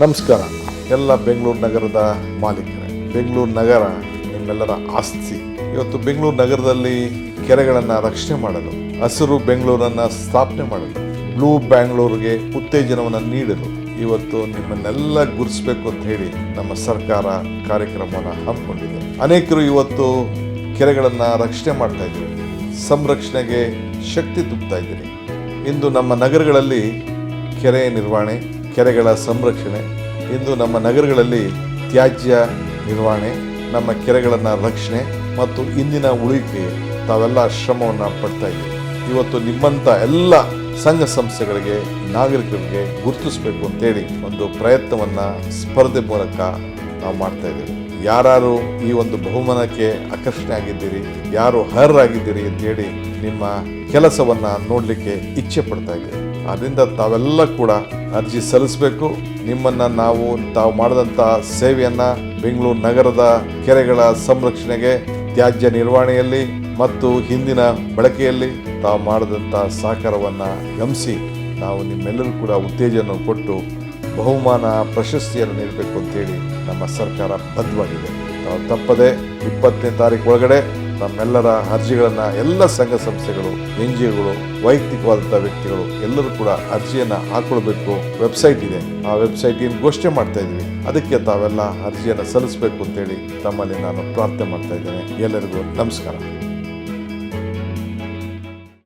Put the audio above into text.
ನಮಸ್ಕಾರ. ಎಲ್ಲ ಬೆಂಗಳೂರು ನಗರದ ಮಾಲೀಕರೇ, ಬೆಂಗಳೂರು ನಗರ ನಿಮ್ಮೆಲ್ಲರ ಆಸ್ತಿ. ಇವತ್ತು ಬೆಂಗಳೂರು ನಗರದಲ್ಲಿ ಕೆರೆಗಳನ್ನು ರಕ್ಷಣೆ ಮಾಡಲು, ಹಸಿರು ಬೆಂಗಳೂರನ್ನ ಸ್ಥಾಪನೆ ಮಾಡಲು, ಬ್ಲೂ ಬ್ಯಾಂಗ್ಳೂರಿಗೆ ಉತ್ತೇಜನವನ್ನು ನೀಡಲು ಇವತ್ತು ನಿಮ್ಮನ್ನೆಲ್ಲ ಗುರುತಿಸಬೇಕು ಅಂತ ಹೇಳಿ ನಮ್ಮ ಸರ್ಕಾರ ಕಾರ್ಯಕ್ರಮವನ್ನು ಹಮ್ಮಿಕೊಂಡಿದೆ. ಅನೇಕರು ಇವತ್ತು ಕೆರೆಗಳನ್ನು ರಕ್ಷಣೆ ಮಾಡ್ತಾ ಇದ್ದೀರಿ, ಸಂರಕ್ಷಣೆಗೆ ಶಕ್ತಿ ತುಂಬುತ್ತಾ ಇದ್ದೀರಿ. ಇಂದು ನಮ್ಮ ನಗರಗಳಲ್ಲಿ ಕೆರೆ ನಿರ್ವಹಣೆ ಕೆರೆಗಳ ಸಂರಕ್ಷಣೆ, ಇಂದು ನಮ್ಮ ನಗರಗಳಲ್ಲಿ ತ್ಯಾಜ್ಯ ನಿರ್ವಹಣೆ, ನಮ್ಮ ಕೆರೆಗಳನ್ನು ರಕ್ಷಣೆ ಮತ್ತು ಇಂದಿನ ಉಳಿಕೆ ತಾವೆಲ್ಲ ಶ್ರಮವನ್ನು ಪಡ್ತಾ ಇದ್ದೀವಿ ಇವತ್ತು ನಿಮ್ಮಂಥ ಎಲ್ಲ ಸಂಘ ಸಂಸ್ಥೆಗಳಿಗೆ, ನಾಗರಿಕರಿಗೆ ಗುರುತಿಸಬೇಕು ಅಂತೇಳಿ ಒಂದು ಪ್ರಯತ್ನವನ್ನು ಸ್ಪರ್ಧೆ ಮೂಲಕ ನಾವು ಮಾಡ್ತಾ ಇದ್ದೀವಿ ಯಾರು ಈ ಒಂದು ಬಹುಮಾನಕ್ಕೆ ಆಕರ್ಷಣೆ ಆಗಿದ್ದೀರಿ, ಯಾರು ಅರ್ಹರಾಗಿದ್ದೀರಿ ಅಂತೇಳಿ ನಿಮ್ಮ ಕೆಲಸವನ್ನ ನೋಡಲಿಕ್ಕೆ ಇಚ್ಛೆ ಪಡ್ತಾ ಇದ್ದೀರಿ. ಅದರಿಂದ ತಾವೆಲ್ಲ ಕೂಡ ಅರ್ಜಿ ಸಲ್ಲಿಸಬೇಕು. ನಿಮ್ಮನ್ನ ನಾವು, ತಾವು ಮಾಡಿದಂಥ ಸೇವೆಯನ್ನ ಬೆಂಗಳೂರು ನಗರದ ಕೆರೆಗಳ ಸಂರಕ್ಷಣೆಗೆ, ತ್ಯಾಜ್ಯ ನಿರ್ವಹಣೆಯಲ್ಲಿ ಮತ್ತು ಹಿಂದಿನ ಬಳಕೆಯಲ್ಲಿ ತಾವು ಮಾಡಿದಂಥ ಸಹಕಾರವನ್ನ ಗಮಿಸಿ ನಾವು ನಿಮ್ಮೆಲ್ಲರೂ ಕೂಡ ಉತ್ತೇಜನ ಕೊಟ್ಟು ಬಹುಮಾನ ಪ್ರಶಸ್ತಿಯನ್ನು ನೀಡಬೇಕು ಅಂತೇಳಿ ನಮ್ಮ ಸರ್ಕಾರ ಬದ್ಧವಾಗಿದೆ. ನಾವು ತಪ್ಪದೆ ಇಪ್ಪತ್ತನೇ ತಾರೀಕು ಒಳಗಡೆ ನಮ್ಮೆಲ್ಲರ ಅರ್ಜಿಗಳನ್ನು ಎಲ್ಲ ಸಂಘ ಸಂಸ್ಥೆಗಳು ಎನ್ ಜಿ ಒಗಳು ವೈಯಕ್ತಿಕವಾದಂಥ ವ್ಯಕ್ತಿಗಳು ಎಲ್ಲರೂ ಕೂಡ ಅರ್ಜಿಯನ್ನು ಹಾಕೊಳ್ಬೇಕು. ವೆಬ್ಸೈಟ್ ಇದೆ. ಆ ವೆಬ್ಸೈಟ್ ಏನು ಘೋಷಣೆ ಮಾಡ್ತಾ ಇದ್ದೀವಿ. ಅದಕ್ಕೆ ತಾವೆಲ್ಲ ಅರ್ಜಿಯನ್ನು ಸಲ್ಲಿಸಬೇಕು ಅಂತೇಳಿ ತಮ್ಮಲ್ಲಿ ನಾನು ಪ್ರಾರ್ಥನೆ ಮಾಡ್ತಾ ಇದ್ದೇನೆ. ಎಲ್ಲರಿಗೂ ನಮಸ್ಕಾರ.